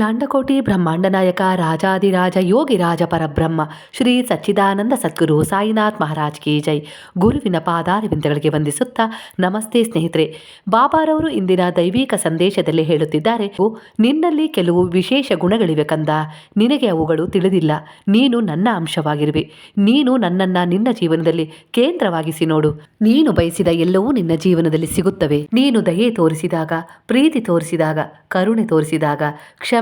ಅಖಿಲಾಂಡಕೋಟಿ ಬ್ರಹ್ಮಾಂಡ ನಾಯಕ ರಾಜಾದಿರಾಜ ಯೋಗಿರಾಜ ಪರಬ್ರಹ್ಮ ಶ್ರೀ ಸಚ್ಚಿದಾನಂದ ಸದ್ಗುರು ಸಾಯಿನಾಥ್ ಮಹಾರಾಜ್ ಕಿ ಜೈ. ಗುರುವಿನ ಪಾದಾರವಿಂದಗಳಿಗೆ ವಂದಿಸುತ್ತಾ ನಮಸ್ತೆ ಸ್ನೇಹಿತರೆ. ಬಾಬಾರವರು ಇಂದಿನ ದೈವಿಕ ಸಂದೇಶದಲ್ಲಿ ಹೇಳುತ್ತಿದ್ದಾರೆ "ಓ, ನಿನ್ನಲ್ಲಿ ಕೆಲವು ವಿಶೇಷ ಗುಣಗಳಿವೆ ಕಂದ. ನಿನಗೆ ಅವುಗಳು ತಿಳಿದಿಲ್ಲ. ನೀನು ನನ್ನ ಅಂಶವಾಗಿರುವೆ. ನೀನು ನನ್ನನ್ನ ನಿನ್ನ ಜೀವನದಲ್ಲಿ ಕೇಂದ್ರವಾಗಿಸಿ ನೋಡು. ನೀನು ಬಯಸಿದ ಎಲ್ಲವೂ ನಿನ್ನ ಜೀವನದಲ್ಲಿ ಸಿಗುತ್ತವೆ. ನೀನು ದಯೆ ತೋರಿಸಿದಾಗ ಪ್ರೀತಿ ತೋರಿಸಿದಾಗ ಕರುಣೆ ತೋರಿಸಿದಾಗ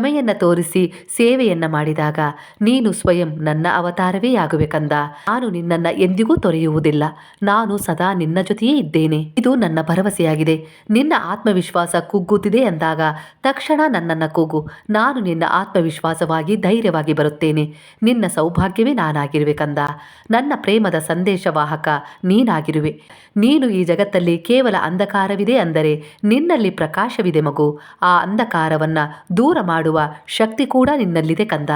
ಕ್ಷಮೆಯನ್ನ ತೋರಿಸಿ ಸೇವೆಯನ್ನ ಮಾಡಿದಾಗ ನೀನು ಸ್ವಯಂ ನನ್ನ ಅವತಾರವೇ ಆಗುವೆ ಕಂದ ನಾನು ನಿನ್ನನ್ನ ಎಂದಿಗೂ ತೊರೆಯುವುದಿಲ್ಲ. ನಾನು ಸದಾ ನಿನ್ನ ಜೊತೆಯೇ ಇದ್ದೇನೆ. ಇದು ನನ್ನ ಭರವಸೆಯಾಗಿದೆ. ನಿನ್ನ ಆತ್ಮವಿಶ್ವಾಸ ಕುಗ್ಗುತ್ತಿದೆ ಅಂದಾಗ ತಕ್ಷಣ ನನ್ನನ್ನ ಕೂಗು. ನಾನು ನಿನ್ನ ಆತ್ಮವಿಶ್ವಾಸವಾಗಿ ಧೈರ್ಯವಾಗಿ ಬರುತ್ತೇನೆ. ನಿನ್ನ ಸೌಭಾಗ್ಯವೇ ನಾನಾಗಿರುವೆ ಕಂದ ನನ್ನ ಪ್ರೇಮದ ಸಂದೇಶವಾಹಕ ನೀನಾಗಿರುವೆ. ನೀನು ಈ ಜಗತ್ತಲ್ಲಿ ಕೇವಲ ಅಂಧಕಾರವಿದೆ ಅಂದರೆ ನಿನ್ನಲ್ಲಿ ಪ್ರಕಾಶವಿದೆ ಮಗು. ಆ ಅಂಧಕಾರವನ್ನ ದೂರ ಮಾಡುವ ಶಕ್ತಿ ಕೂಡ ನಿನ್ನಲ್ಲಿದೆ ಕಂದ.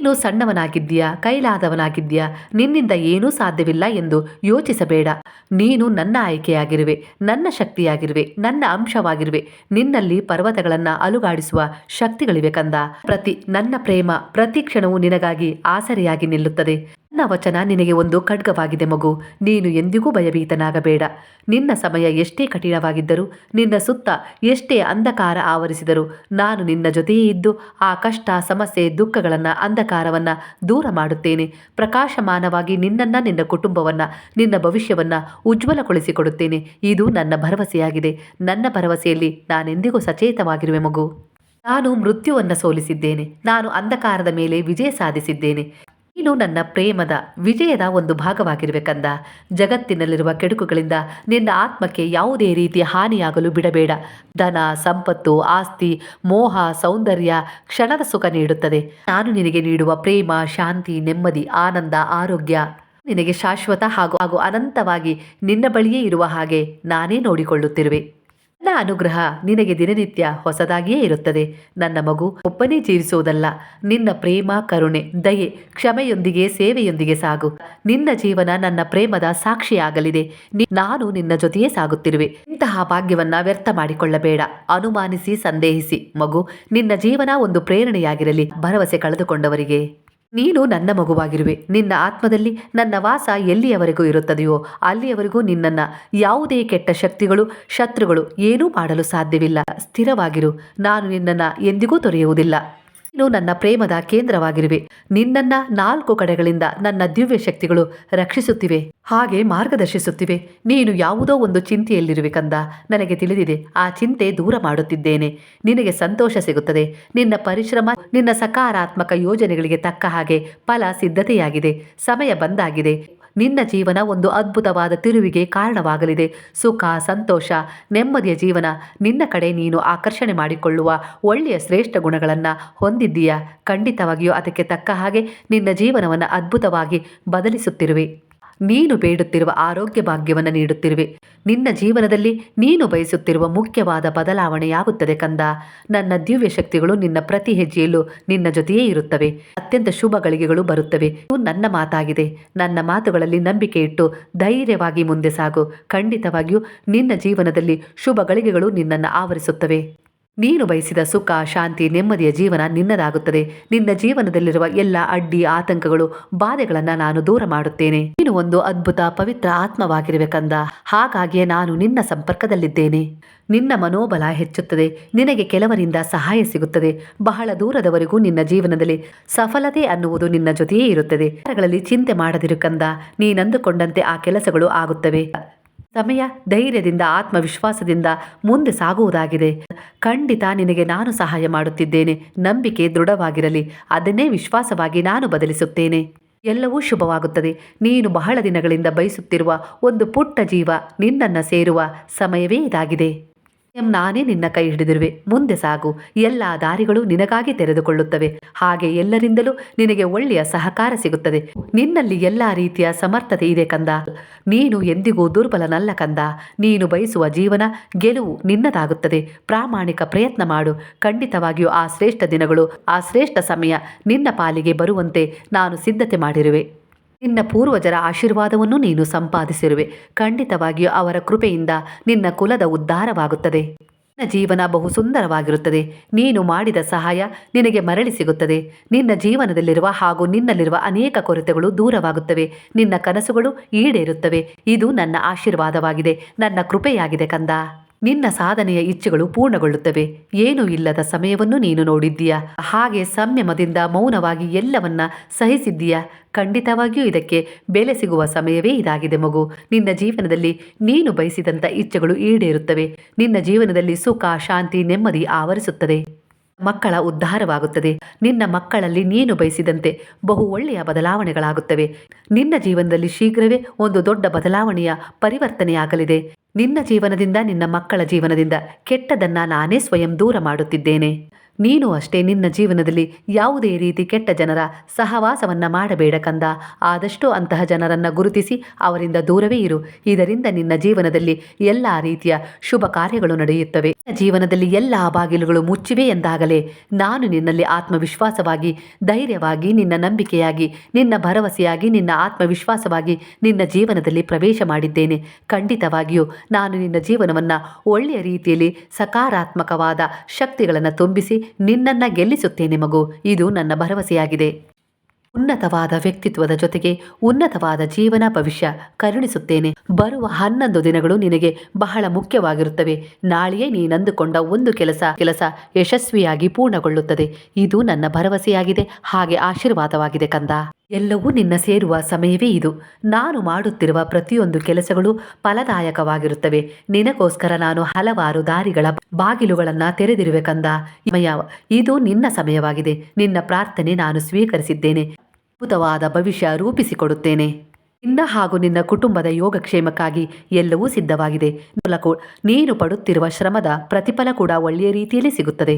ನೀನು ಸಣ್ಣವನಾಗಿದ್ದೀಯಾ, ಕೈಲಾದವನಾಗಿದ್ದೀಯಾ, ನಿನ್ನಿಂದ ಏನೂ ಸಾಧ್ಯವಿಲ್ಲ ಎಂದು ಯೋಚಿಸಬೇಡ. ನೀನು ನನ್ನ ಆಯ್ಕೆಯಾಗಿರುವೆ, ನನ್ನ ಶಕ್ತಿಯಾಗಿರುವೆ, ನನ್ನ ಅಂಶವಾಗಿರುವೆ, ನಿನ್ನಲ್ಲಿ ಪರ್ವತಗಳನ್ನು ಅಲುಗಾಡಿಸುವ ಶಕ್ತಿಗಳಿವೆ ಕಂದ. ಪ್ರತಿ ನನ್ನ ಪ್ರೇಮ ಪ್ರತಿ ಕ್ಷಣವೂ ನಿನಗಾಗಿ ಆಸರೆಯಾಗಿ ನಿಲ್ಲುತ್ತದೆ. ನನ್ನ ವಚನ ನಿನಗೆ ಒಂದು ಖಡ್ಗವಾಗಿದೆ ಮಗು. ನೀನು ಎಂದಿಗೂ ಭಯಭೀತನಾಗಬೇಡ. ನಿನ್ನ ಸಮಯ ಎಷ್ಟೇ ಕಠಿಣವಾಗಿದ್ದರೂ, ನಿನ್ನ ಸುತ್ತ ಎಷ್ಟೇ ಅಂಧಕಾರ ಆವರಿಸಿದರೂ, ನಾನು ನಿನ್ನ ಜೊತೆಯೇ ಇದ್ದು, ಆ ಕಷ್ಟ, ಸಮಸ್ಯೆ, ದುಃಖಗಳನ್ನು, ಅಂಧಕಾರವನ್ನು ದೂರ ಮಾಡುತ್ತೇನೆ. ಪ್ರಕಾಶಮಾನವಾಗಿ ನಿನ್ನನ್ನು, ನಿನ್ನ ಕುಟುಂಬವನ್ನು, ನಿನ್ನ ಭವಿಷ್ಯವನ್ನು ಉಜ್ವಲಗೊಳಿಸಿಕೊಡುತ್ತೇನೆ. ಇದು ನನ್ನ ಭರವಸೆಯಾಗಿದೆ. ನನ್ನ ಭರವಸೆಯಲ್ಲಿ ನಾನೆಂದಿಗೂ ಸಚೇತವಾಗಿರುವೆ ಮಗು. ನಾನು ಮೃತ್ಯುವನ್ನು ಸೋಲಿಸಿದ್ದೇನೆ. ನಾನು ಅಂಧಕಾರದ ಮೇಲೆ ವಿಜಯ ಸಾಧಿಸಿದ್ದೇನೆ. ನೀನು ನನ್ನ ಪ್ರೇಮದ ವಿಜಯದ ಒಂದು ಭಾಗವಾಗಿರಬೇಕಂದ. ಜಗತ್ತಿನಲ್ಲಿರುವ ಕೆಡುಕುಗಳಿಂದ ನಿನ್ನ ಆತ್ಮಕ್ಕೆ ಯಾವುದೇ ರೀತಿಯ ಹಾನಿಯಾಗಲು ಬಿಡಬೇಡ. ಧನ, ಸಂಪತ್ತು, ಆಸ್ತಿ, ಮೋಹ, ಸೌಂದರ್ಯ ಕ್ಷಣದ ಸುಖ ನೀಡುತ್ತದೆ. ನಾನು ನಿನಗೆ ನೀಡುವ ಪ್ರೇಮ, ಶಾಂತಿ, ನೆಮ್ಮದಿ, ಆನಂದ, ಆರೋಗ್ಯ ನಿನಗೆ ಶಾಶ್ವತ ಹಾಗೂ ಹಾಗೂ ಅನಂತವಾಗಿ ನಿನ್ನ ಬಳಿಯೇ ಇರುವ ಹಾಗೆ ನಾನೇ ನೋಡಿಕೊಳ್ಳುತ್ತಿರುವೆ. ನನ್ನ ಅನುಗ್ರಹ ನಿನಗೆ ದಿನನಿತ್ಯ ಹೊಸದಾಗಿಯೇ ಇರುತ್ತದೆ. ನನ್ನ ಮಗು ಒಬ್ಬನೇ ಜೀವಿಸುವುದಲ್ಲ. ನಿನ್ನ ಪ್ರೇಮ, ಕರುಣೆ, ದಯೆ ಕ್ಷಮೆಯೊಂದಿಗೆ, ಸೇವೆಯೊಂದಿಗೆ ಸಾಗು. ನಿನ್ನ ಜೀವನ ನನ್ನ ಪ್ರೇಮದ ಸಾಕ್ಷಿಯಾಗಲಿದೆ. ನಾನು ನಿನ್ನ ಜೊತೆಯೇ ಸಾಗುತ್ತಿರುವೆ. ಇಂತಹ ಭಾಗ್ಯವನ್ನ ವ್ಯರ್ಥ ಮಾಡಿಕೊಳ್ಳಬೇಡ. ಅನುಮಾನಿಸಿ, ಸಂದೇಹಿಸಿ ಮಗು, ನಿನ್ನ ಜೀವನ ಒಂದು ಪ್ರೇರಣೆಯಾಗಿರಲಿ. ಭರವಸೆ ಕಳೆದುಕೊಂಡವರಿಗೆ ನೀನು ನನ್ನ ಮಗುವಾಗಿರುವೆ. ನಿನ್ನ ಆತ್ಮದಲ್ಲಿ ನನ್ನ ವಾಸ ಎಲ್ಲಿಯವರೆಗೂ ಇರುತ್ತದೆಯೋ ಅಲ್ಲಿಯವರೆಗೂ ನಿನ್ನನ್ನು ಯಾವುದೇ ಕೆಟ್ಟ ಶಕ್ತಿಗಳು, ಶತ್ರುಗಳು ಏನೂ ಮಾಡಲು ಸಾಧ್ಯವಿಲ್ಲ. ಸ್ಥಿರವಾಗಿರು. ನಾನು ನಿನ್ನನ್ನು ಎಂದಿಗೂ ತೊರೆಯುವುದಿಲ್ಲ. ನೀನು ನನ್ನ ಪ್ರೇಮದ ಕೇಂದ್ರವಾಗಿರುವೆ. ನಿನ್ನನ್ನ ನಾಲ್ಕು ಕಡೆಗಳಿಂದ ನನ್ನ ದಿವ್ಯ ಶಕ್ತಿಗಳು ರಕ್ಷಿಸುತ್ತಿವೆ. ಹಾಗೆ ಮಾರ್ಗದರ್ಶಿಸುತ್ತಿವೆ. ನೀನು ಯಾವುದೋ ಒಂದು ಚಿಂತೆಯಲ್ಲಿರುವೆ ಕಂದ. ನನಗೆ ತಿಳಿದಿದೆ, ಆ ಚಿಂತೆ ದೂರ ಮಾಡುತ್ತಿದ್ದೇನೆ. ನಿನಗೆ ಸಂತೋಷ ಸಿಗುತ್ತದೆ. ನಿನ್ನ ಪರಿಶ್ರಮ, ನಿನ್ನ ಸಕಾರಾತ್ಮಕ ಯೋಜನೆಗಳಿಗೆ ತಕ್ಕ ಹಾಗೆ ಫಲ ಸಿದ್ಧತೆಯಾಗಿದೆ. ಸಮಯ ಬಂದಾಗಿದೆ. ನಿನ್ನ ಜೀವನ ಒಂದು ಅದ್ಭುತವಾದ ತಿರುವಿಗೆ ಕಾರಣವಾಗಲಿದೆ. ಸುಖ, ಸಂತೋಷ, ನೆಮ್ಮದಿಯ ಜೀವನ. ನಿನ್ನ ಕಡೆ ನೀನು ಆಕರ್ಷಣೆ ಮಾಡಿಕೊಳ್ಳುವ ಒಳ್ಳೆಯ ಶ್ರೇಷ್ಠ ಗುಣಗಳನ್ನು ಹೊಂದಿದ್ದೀಯಾ? ಖಂಡಿತವಾಗಿಯೂ ಅದಕ್ಕೆ ತಕ್ಕ ಹಾಗೆ ನಿನ್ನ ಜೀವನವನ್ನು ಅದ್ಭುತವಾಗಿ ಬದಲಿಸುತ್ತಿರುವೆ. ನೀನು ಬೇಡುತ್ತಿರುವ ಆರೋಗ್ಯ ಭಾಗ್ಯವನ್ನು ನೀಡುತ್ತಿರುವೆ. ನಿನ್ನ ಜೀವನದಲ್ಲಿ ನೀನು ಬಯಸುತ್ತಿರುವ ಮುಖ್ಯವಾದ ಬದಲಾವಣೆಯಾಗುತ್ತದೆ ಕಂದ. ನನ್ನ ದಿವ್ಯ ಶಕ್ತಿಗಳು ನಿನ್ನ ಪ್ರತಿ ಹೆಜ್ಜೆಯಲ್ಲೂ ನಿನ್ನ ಜೊತೆಯೇ ಇರುತ್ತವೆ. ಅತ್ಯಂತ ಶುಭ ಗಳಿಗೆಗಳು ಬರುತ್ತವೆ. ಇದು ನನ್ನ ಮಾತಾಗಿದೆ. ನನ್ನ ಮಾತುಗಳಲ್ಲಿ ನಂಬಿಕೆ ಇಟ್ಟು ಧೈರ್ಯವಾಗಿ ಮುಂದೆ ಸಾಗು. ಖಂಡಿತವಾಗಿಯೂ ನಿನ್ನ ಜೀವನದಲ್ಲಿ ಶುಭ ಗಳಿಗೆಗಳು ನಿನ್ನನ್ನು ಆವರಿಸುತ್ತವೆ. ನೀನು ಬಯಸಿದ ಸುಖ, ಶಾಂತಿ, ನೆಮ್ಮದಿಯ ಜೀವನ ನಿನ್ನದಾಗುತ್ತದೆ. ನಿನ್ನ ಜೀವನದಲ್ಲಿರುವ ಎಲ್ಲ ಅಡ್ಡಿ, ಆತಂಕಗಳು ಬಾಧೆಗಳನ್ನು ನಾನು ದೂರ ಮಾಡುತ್ತೇನೆ. ನೀನು ಒಂದು ಅದ್ಭುತ, ಪವಿತ್ರ ಆತ್ಮವಾಗಿರಬೇಕಂದ ಹಾಗಾಗಿಯೇ ನಾನು ನಿನ್ನ ಸಂಪರ್ಕದಲ್ಲಿದ್ದೇನೆ. ನಿನ್ನ ಮನೋಬಲ ಹೆಚ್ಚುತ್ತದೆ. ನಿನಗೆ ಕೆಲವರಿಂದ ಸಹಾಯ ಸಿಗುತ್ತದೆ. ಬಹಳ ದೂರದವರೆಗೂ ನಿನ್ನ ಜೀವನದಲ್ಲಿ ಸಫಲತೆ ಅನ್ನುವುದು ನಿನ್ನ ಜೊತೆಯೇ ಇರುತ್ತದೆ. ಚಿಂತೆ ಮಾಡದಿರು ಕಂದ. ನೀನಂದುಕೊಂಡಂತೆ ಆ ಕೆಲಸಗಳು ಆಗುತ್ತವೆ. ಸಮಯ ಧೈರ್ಯದಿಂದ, ಆತ್ಮವಿಶ್ವಾಸದಿಂದ ಮುಂದೆ ಸಾಗುವುದಾಗಿದೆ. ಖಂಡಿತ ನಿನಗೆ ನಾನು ಸಹಾಯ ಮಾಡುತ್ತಿದ್ದೇನೆ. ನಂಬಿಕೆ ದೃಢವಾಗಿರಲಿ. ಅದನ್ನೇ ವಿಶ್ವಾಸವಾಗಿ ನಾನು ಬದಲಿಸುತ್ತೇನೆ. ಎಲ್ಲವೂ ಶುಭವಾಗುತ್ತದೆ. ನೀನು ಬಹಳ ದಿನಗಳಿಂದ ಬಯಸುತ್ತಿರುವ ಒಂದು ಪುಟ್ಟ ಜೀವ ನಿನ್ನನ್ನು ಸೇರುವ ಸಮಯವೇ ಇದಾಗಿದೆ. ನಾನೇ ನಿನ್ನ ಕೈ ಹಿಡಿದಿರುವೆ. ಮುಂದೆ ಸಾಗು. ಎಲ್ಲ ದಾರಿಗಳು ನಿನಗಾಗಿ ತೆರೆದುಕೊಳ್ಳುತ್ತವೆ. ಹಾಗೆ ಎಲ್ಲರಿಂದಲೂ ನಿನಗೆ ಒಳ್ಳೆಯ ಸಹಕಾರ ಸಿಗುತ್ತದೆ. ನಿನ್ನಲ್ಲಿ ಎಲ್ಲ ರೀತಿಯ ಸಮರ್ಥತೆ ಇದೆ ಕಂದ. ನೀನು ಎಂದಿಗೂ ದುರ್ಬಲನಲ್ಲ ಕಂದ. ನೀನು ಬಯಸುವ ಜೀವನ ಗೆಲುವು ನಿನ್ನದಾಗುತ್ತದೆ. ಪ್ರಾಮಾಣಿಕ ಪ್ರಯತ್ನ ಮಾಡು. ಖಂಡಿತವಾಗಿಯೂ ಆ ಶ್ರೇಷ್ಠ ದಿನಗಳು, ಆ ಶ್ರೇಷ್ಠ ಸಮಯ ನಿನ್ನ ಪಾಲಿಗೆ ಬರುವಂತೆ ನಾನು ಸಿದ್ಧತೆ ಮಾಡಿರುವೆ. ನಿನ್ನ ಪೂರ್ವಜರ ಆಶೀರ್ವಾದವನ್ನು ನೀನು ಸಂಪಾದಿಸಿರುವೆ. ಖಂಡಿತವಾಗಿಯೂ ಅವರ ಕೃಪೆಯಿಂದ ನಿನ್ನ ಕುಲದ ಉದ್ಧಾರವಾಗುತ್ತದೆ. ನಿನ್ನ ಜೀವನ ಬಹು ಸುಂದರವಾಗಿರುತ್ತದೆ. ನೀನು ಮಾಡಿದ ಸಹಾಯ ನಿನಗೆ ಮರಳಿ ಸಿಗುತ್ತದೆ. ನಿನ್ನ ಜೀವನದಲ್ಲಿರುವ ಹಾಗೂ ನಿನ್ನಲ್ಲಿರುವ ಅನೇಕ ಕೊರತೆಗಳು ದೂರವಾಗುತ್ತವೆ. ನಿನ್ನ ಕನಸುಗಳು ಈಡೇರುತ್ತವೆ. ಇದು ನನ್ನ ಆಶೀರ್ವಾದವಾಗಿದೆ. ನನ್ನ ಕೃಪೆಯಾಗಿದೆ ಕಂದ. ನಿನ್ನ ಸಾಧನೆಯ ಇಚ್ಛೆಗಳು ಪೂರ್ಣಗೊಳ್ಳುತ್ತವೆ. ಏನೂ ಇಲ್ಲದ ಸಮಯವನ್ನು ನೀನು ನೋಡಿದ್ದೀಯಾ? ಹಾಗೆ ಸಂಯಮದಿಂದ ಮೌನವಾಗಿ ಎಲ್ಲವನ್ನ ಸಹಿಸಿದ್ದೀಯಾ? ಖಂಡಿತವಾಗಿಯೂ ಇದಕ್ಕೆ ಬೆಲೆ ಸಿಗುವ ಸಮಯವೇ ಇದಾಗಿದೆ ಮಗು. ನಿನ್ನ ಜೀವನದಲ್ಲಿ ನೀನು ಬಯಸಿದಂಥ ಇಚ್ಛೆಗಳು ಈಡೇರುತ್ತವೆ. ನಿನ್ನ ಜೀವನದಲ್ಲಿ ಸುಖ, ಶಾಂತಿ, ನೆಮ್ಮದಿ ಆವರಿಸುತ್ತದೆ. ಮಕ್ಕಳ ಉದ್ಧಾರವಾಗುತ್ತದೆ. ನಿನ್ನ ಮಕ್ಕಳಲ್ಲಿ ನೀನು ಬಯಸಿದಂತೆ ಬಹು ಒಳ್ಳೆಯ ಬದಲಾವಣೆಗಳಾಗುತ್ತವೆ. ನಿನ್ನ ಜೀವನದಲ್ಲಿ ಶೀಘ್ರವೇ ಒಂದು ದೊಡ್ಡ ಬದಲಾವಣೆಯ ಪರಿವರ್ತನೆಯಾಗಲಿದೆ. ನಿನ್ನ ಜೀವನದಿಂದ ನಿನ್ನ ಮಕ್ಕಳ ಜೀವನದಿಂದ ಕೆಟ್ಟದನ್ನ ನಾನೇ ಸ್ವಯಂ ದೂರ ಮಾಡುತ್ತಿದ್ದೇನೆ. ನೀನು ಅಷ್ಟೇ ನಿನ್ನ ಜೀವನದಲ್ಲಿ ಯಾವುದೇ ರೀತಿ ಕೆಟ್ಟ ಜನರ ಸಹವಾಸವನ್ನು ಮಾಡಬೇಡ ಕಂದ. ಆದಷ್ಟು ಅಂತಹ ಜನರನ್ನು ಗುರುತಿಸಿ ಅವರಿಂದ ದೂರವೇ ಇರು. ಇದರಿಂದ ನಿನ್ನ ಜೀವನದಲ್ಲಿ ಎಲ್ಲ ರೀತಿಯ ಶುಭ ಕಾರ್ಯಗಳು ನಡೆಯುತ್ತವೆ. ನಿನ್ನ ಜೀವನದಲ್ಲಿ ಎಲ್ಲ ಬಾಗಿಲುಗಳು ಮುಚ್ಚಿವೆ ಎಂದಾಗಲೇ ನಾನು ನಿನ್ನಲ್ಲಿ ಆತ್ಮವಿಶ್ವಾಸವಾಗಿ, ಧೈರ್ಯವಾಗಿ, ನಿನ್ನ ನಂಬಿಕೆಯಾಗಿ, ನಿನ್ನ ಭರವಸೆಯಾಗಿ, ನಿನ್ನ ಆತ್ಮವಿಶ್ವಾಸವಾಗಿ ನಿನ್ನ ಜೀವನದಲ್ಲಿ ಪ್ರವೇಶ ಮಾಡಿದ್ದೇನೆ. ಖಂಡಿತವಾಗಿಯೂ ನಾನು ನಿನ್ನ ಜೀವನವನ್ನು ಒಳ್ಳೆಯ ರೀತಿಯಲ್ಲಿ ಸಕಾರಾತ್ಮಕವಾದ ಶಕ್ತಿಗಳನ್ನು ತುಂಬಿಸಿ ನಿನ್ನನ್ನ ಗೆಲ್ಲಿಸುತ್ತೇನೆ ಮಗು. ಇದು ನನ್ನ ಭರವಸೆಯಾಗಿದೆ. ಉನ್ನತವಾದ ವ್ಯಕ್ತಿತ್ವದ ಜೊತೆಗೆ ಉನ್ನತವಾದ ಜೀವನ ಭವಿಷ್ಯ ಕರುಣಿಸುತ್ತೇನೆ. ಬರುವ ಹನ್ನೊಂದು ದಿನಗಳು ನಿನಗೆ ಬಹಳ ಮುಖ್ಯವಾಗಿರುತ್ತವೆ. ನಾಳೆಯೇ ನೀನಂದುಕೊಂಡ ಒಂದು ಕೆಲಸ ಕೆಲಸ ಯಶಸ್ವಿಯಾಗಿ ಪೂರ್ಣಗೊಳ್ಳುತ್ತದೆ. ಇದು ನನ್ನ ಭರವಸೆಯಾಗಿದೆ. ಹಾಗೆ ಆಶೀರ್ವಾದವಾಗಿದೆ ಕಂದ. ಎಲ್ಲವೂ ನಿನ್ನ ಸೇರುವ ಸಮಯವೇ ಇದು. ನಾನು ಮಾಡುತ್ತಿರುವ ಪ್ರತಿಯೊಂದು ಕೆಲಸಗಳು ಫಲದಾಯಕವಾಗಿರುತ್ತವೆ. ನಿನಗೋಸ್ಕರ ನಾನು ಹಲವಾರು ದಾರಿಗಳ ಬಾಗಿಲುಗಳನ್ನು ತೆರೆದಿರುವೆ ಕಂದ ಇದು ನಿನ್ನ ಸಮಯವಾಗಿದೆ. ನಿನ್ನ ಪ್ರಾರ್ಥನೆ ನಾನು ಸ್ವೀಕರಿಸಿದ್ದೇನೆ. ಅದ್ಭುತವಾದ ಭವಿಷ್ಯ ರೂಪಿಸಿಕೊಡುತ್ತೇನೆ. ನಿನ್ನ ಹಾಗೂ ನಿನ್ನ ಕುಟುಂಬದ ಯೋಗಕ್ಷೇಮಕ್ಕಾಗಿ ಎಲ್ಲವೂ ಸಿದ್ಧವಾಗಿದೆ. ನೀನು ಪಡುತ್ತಿರುವ ಶ್ರಮದ ಪ್ರತಿಫಲ ಕೂಡ ಒಳ್ಳೆಯ ರೀತಿಯಲ್ಲಿ ಸಿಗುತ್ತದೆ.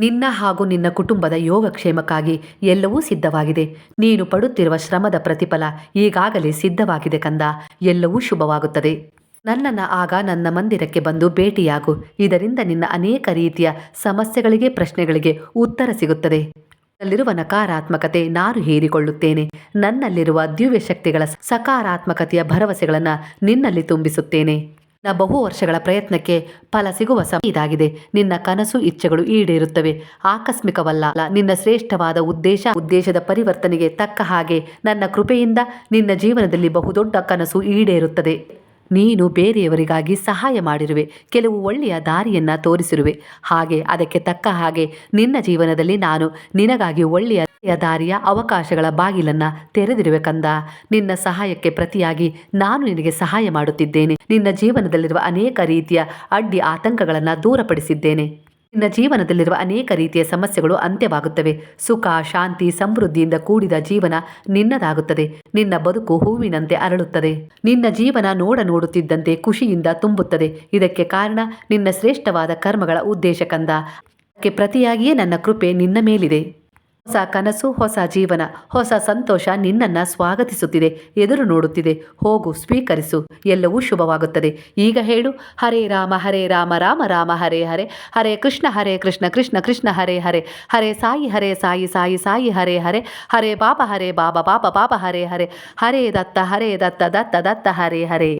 ನಿನ್ನ ಹಾಗೂ ನಿನ್ನ ಕುಟುಂಬದ ಯೋಗಕ್ಷೇಮಕ್ಕಾಗಿ ಎಲ್ಲವೂ ಸಿದ್ಧವಾಗಿದೆ. ನೀನು ಪಡುತ್ತಿರುವ ಶ್ರಮದ ಪ್ರತಿಫಲ ಈಗಾಗಲೇ ಸಿದ್ಧವಾಗಿದೆ ಕಂದ. ಎಲ್ಲವೂ ಶುಭವಾಗುತ್ತದೆ. ನನ್ನನ್ನು ಆಗ ನನ್ನ ಮಂದಿರಕ್ಕೆ ಬಂದು ಭೇಟಿಯಾಗು. ಇದರಿಂದ ನಿನ್ನ ಅನೇಕ ರೀತಿಯ ಸಮಸ್ಯೆಗಳಿಗೆ, ಪ್ರಶ್ನೆಗಳಿಗೆ ಉತ್ತರ ಸಿಗುತ್ತದೆ. ನನ್ನಲ್ಲಿರುವ ನಕಾರಾತ್ಮಕತೆ ನಾನು ಹೀರಿಕೊಳ್ಳುತ್ತೇನೆ. ನನ್ನಲ್ಲಿರುವ ದಿವ್ಯ ಶಕ್ತಿಗಳ ಸಕಾರಾತ್ಮಕತೆಯ ಭರವಸೆಗಳನ್ನು ನಿನ್ನಲ್ಲಿ ತುಂಬಿಸುತ್ತೇನೆ. ನಿನ್ನ ಬಹು ವರ್ಷಗಳ ಪ್ರಯತ್ನಕ್ಕೆ ಫಲ ಸಿಗುವ ಸಮಯ ಇದಾಗಿದೆ. ನಿನ್ನ ಕನಸು ಇಚ್ಛೆಗಳು ಈಡೇರುತ್ತವೆ. ಆಕಸ್ಮಿಕವಲ್ಲ, ನಿನ್ನ ಶ್ರೇಷ್ಠವಾದ ಉದ್ದೇಶ ಉದ್ದೇಶದ ಪರಿವರ್ತನೆಗೆ ತಕ್ಕ ಹಾಗೆ ನನ್ನ ಕೃಪೆಯಿಂದ ನಿನ್ನ ಜೀವನದಲ್ಲಿ ಬಹುದೊಡ್ಡ ಕನಸು ಈಡೇರುತ್ತದೆ. ನೀನು ಬೇರೆಯವರಿಗಾಗಿ ಸಹಾಯ ಮಾಡಿರುವೆ, ಕೆಲವು ಒಳ್ಳೆಯ ದಾರಿಯನ್ನ ತೋರಿಸಿರುವೆ. ಹಾಗೆ ಅದಕ್ಕೆ ತಕ್ಕ ಹಾಗೆ ನಿನ್ನ ಜೀವನದಲ್ಲಿ ನಾನು ನಿನಗಾಗಿ ಒಳ್ಳೆಯ ದಾರಿಯ ಅವಕಾಶಗಳ ಬಾಗಿಲನ್ನ ತೆರೆದಿರುವೆ ಕಂದ. ನಿನ್ನ ಸಹಾಯಕ್ಕೆ ಪ್ರತಿಯಾಗಿ ನಾನು ನಿನಗೆ ಸಹಾಯ ಮಾಡುತ್ತಿದ್ದೇನೆ. ನಿನ್ನ ಜೀವನದಲ್ಲಿರುವ ಅನೇಕ ರೀತಿಯ ಅಡ್ಡಿ ಆತಂಕಗಳನ್ನು ದೂರಪಡಿಸಿದ್ದೇನೆ. ನಿನ್ನ ಜೀವನದಲ್ಲಿರುವ ಅನೇಕ ರೀತಿಯ ಸಮಸ್ಯೆಗಳು ಅಂತ್ಯವಾಗುತ್ತವೆ. ಸುಖ, ಶಾಂತಿ, ಸಮೃದ್ಧಿಯಿಂದ ಕೂಡಿದ ಜೀವನ ನಿನ್ನದಾಗುತ್ತದೆ. ನಿನ್ನ ಬದುಕು ಹೂವಿನಂತೆ ಅರಳುತ್ತದೆ. ನಿನ್ನ ಜೀವನ ನೋಡ ನೋಡುತ್ತಿದ್ದಂತೆ ಖುಷಿಯಿಂದ ತುಂಬುತ್ತದೆ. ಇದಕ್ಕೆ ಕಾರಣ ನಿನ್ನ ಶ್ರೇಷ್ಠವಾದ ಕರ್ಮಗಳ ಉದ್ದೇಶ ಕಂದ. ಪ್ರತಿಯಾಗಿಯೇ ನನ್ನ ಕೃಪೆ ನಿನ್ನ ಮೇಲಿದೆ. ಹೊಸ ಕನಸು, ಹೊಸ ಜೀವನ, ಹೊಸ ಸಂತೋಷ ನಿನ್ನನ್ನು ಸ್ವಾಗತಿಸುತ್ತಿದೆ, ಎದುರು ನೋಡುತ್ತಿದೆ. ಹೋಗು, ಸ್ವೀಕರಿಸು. ಎಲ್ಲವೂ ಶುಭವಾಗುತ್ತದೆ. ಈಗ ಹೇಳು, ಹರೇ ರಾಮ ಹರೇ ರಾಮ ರಾಮ ರಾಮ, ಹರೇ ಹರೇ. ಹರೇ ಕೃಷ್ಣ ಹರೇ ಕೃಷ್ಣ ಕೃಷ್ಣ ಕೃಷ್ಣ, ಹರೇ ಹರೇ. ಹರೇ ಸಾಯಿ ಹರೇ ಸಾಯಿ ಸಾಯಿ ಸಾಯಿ, ಹರೇ ಹರೇ. ಹರೇ ಬಾಬಾ ಹರೇ ಬಾಬಾ ಬಾಬಾ ಬಾಬಾ, ಹರೇ ಹರೇ. ಹರೇ ದತ್ತ ಹರೇ ದತ್ತ ದತ್ತ ದತ್ತ, ಹರೇ ಹರೇ.